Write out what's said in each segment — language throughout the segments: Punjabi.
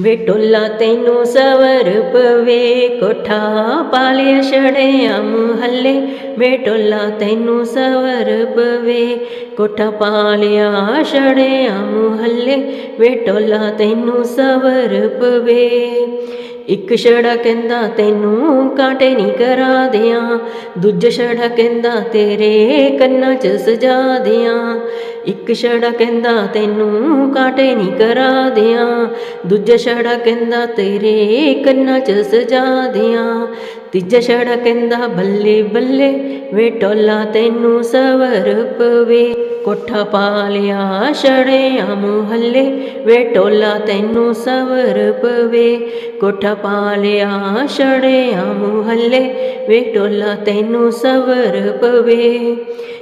ਵੇ ਟੋਲਾ ਤੈਨੂੰ ਸਵਰ ਪਵੇ ਕੋਠਾ ਪਾਲਿਆ ਛੜਿਆ ਮੁਹੱਲੇ ਵੇ ਟੋਲਾ ਤੈਨੂੰ ਸਵਰ ਪਵੇ ਕੋਠਾ ਪਾਲਿਆ ਛੜਿਆ ਮੁਹੱਲੇ ਵੇ ਟੋਲਾ ਤੈਨੂੰ ਸਵਰ ਪਵੇ ਇੱਕ ਛੜਾ ਕਹਿੰਦਾ, ਤੈਨੂੰ ਕਾਂਟੇ ਨਹੀਂ ਕਰਾ ਦਿਆਂ ਦੂਜਾ ਛੜਾ ਕਹਿੰਦਾ, ਤੇਰੇ ਕੰਨਾਂ 'ਚ ਸਜਾ ਦਿਆਂ। ਇੱਕ ਛੜਾ ਕਹਿੰਦਾ, ਤੈਨੂੰ ਕਾਂਟੇ ਨਹੀਂ ਕਰਾ ਦਿਆਂ। ਦੂਜਾ ਛੜਾ ਕਹਿੰਦਾ, ਤੇਰੇ ਕੰਨਾਂ 'ਚ ਸਜਾ ਦਿਆਂ। ਤੀਜਾ ਛੜਾ ਕਹਿੰਦਾ, ਬੱਲੇ ਬੱਲੇ, ਵੇ ਟੋਲਾ ਤੈਨੂੰ ਸਵਰ ਪਵੇ। ਕੋਠਾ ਪਾ ਲਿਆ ਛੜਿਆ ਮੁਹੱਲੇ, ਵੇ ਟੋਲਾ ਤੈਨੂੰ ਸਵਰ ਪਵੇ। ਕੋਠਾ ਪਾ ਲਿਆ ਛੜਿਆ ਮੁਹੱਲੇ, ਵੇ ਟੋਲਾ ਤੈਨੂੰ ਸਵਰ ਪਵੇ।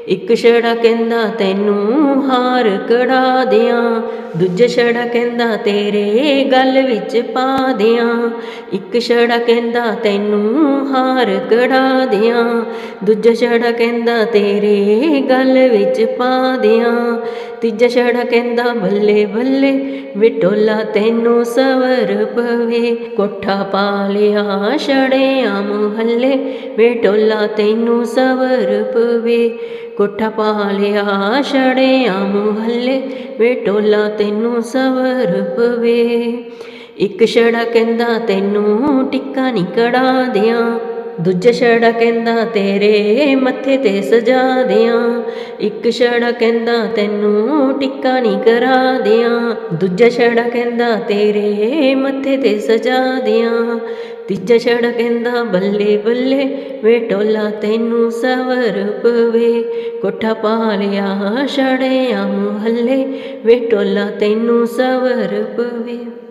ਇੱਕ ਛੜਾ ਕਹਿੰਦਾ, ਤੈਨੂੰ ਹਾਰ ਕੜਾ ਦਿਆਂ। ਦੂਜਾ ਛੜਾ ਕਹਿੰਦਾ, ਤੇਰੇ ਗੱਲ ਵਿੱਚ ਪਾ ਦਿਆਂ। ਇੱਕ ਛੜਾ ਕਹਿੰਦਾ, ਤੈਨੂੰ ਹਾਰ ਕੜਾ ਦਿਆਂ। ਦੂਜਾ ਛੜਾ ਕਹਿੰਦਾ, ਤੇਰੇ ਗੱਲ ਵਿੱਚ ਪਾ ਦਿਆਂ। ਤੀਜਾ ਛੜਾ ਕਹਿੰਦਾ, ਬੱਲੇ ਬੱਲੇ ਵਿਟੋਲਾ ਤੈਨੂੰ ਸਵਰ ਪਵੇ। ਕੋਠਾ ਪਾ ਲਿਆ ਛੜਿਆ ਮੁਹੱਲੇ ਵਿਟੋਲਾ ਤੈਨੂੰ ਸਵਰ ਪਵੇ। ਕੋਠਾ ਪਾ ਲਿਆ ਛੜਿਆ ਮੁਹੱਲੇ ਵਿਟੋਲਾ ਤੈਨੂੰ ਸਵਰ ਪਵੇ। ਇੱਕ ਛੜਾ ਕਹਿੰਦਾ, ਤੈਨੂੰ ਟਿੱਕਾ ਨਹੀਂ ਕੜਾ ਦਿਆਂ। ਦੂਜਾ ਛੜਾ ਕਹਿੰਦਾ ਤੇਰੇ ਮੱਥੇ ਤੇ ਸਜਾ ਦਿਆਂ। ਇੱਕ ਛੜਾ ਕਹਿੰਦਾ ਤੈਨੂੰ ਟਿੱਕਾ ਨਹੀਂ ਕਰਾ ਦਿਆਂ। ਦੂਜਾ ਛੜਾ ਕਹਿੰਦਾ ਤੇਰੇ ਮੱਥੇ ਤੇ ਸਜਾ ਦਿਆਂ। ਤੀਜਾ ਛੜਾ ਕਹਿੰਦਾ ਬੱਲੇ ਬੱਲੇ, ਵੇ ਟੋਲਾ ਤੈਨੂੰ ਸਵਰ ਪਵੇ। ਕੋਠਾ ਪਾ ਲਿਆ ਛੜਿਆ ਮੁਹੱਲੇ, ਵੇ ਟੋਲਾ ਤੈਨੂੰ ਸਵਰ ਪਵੇ।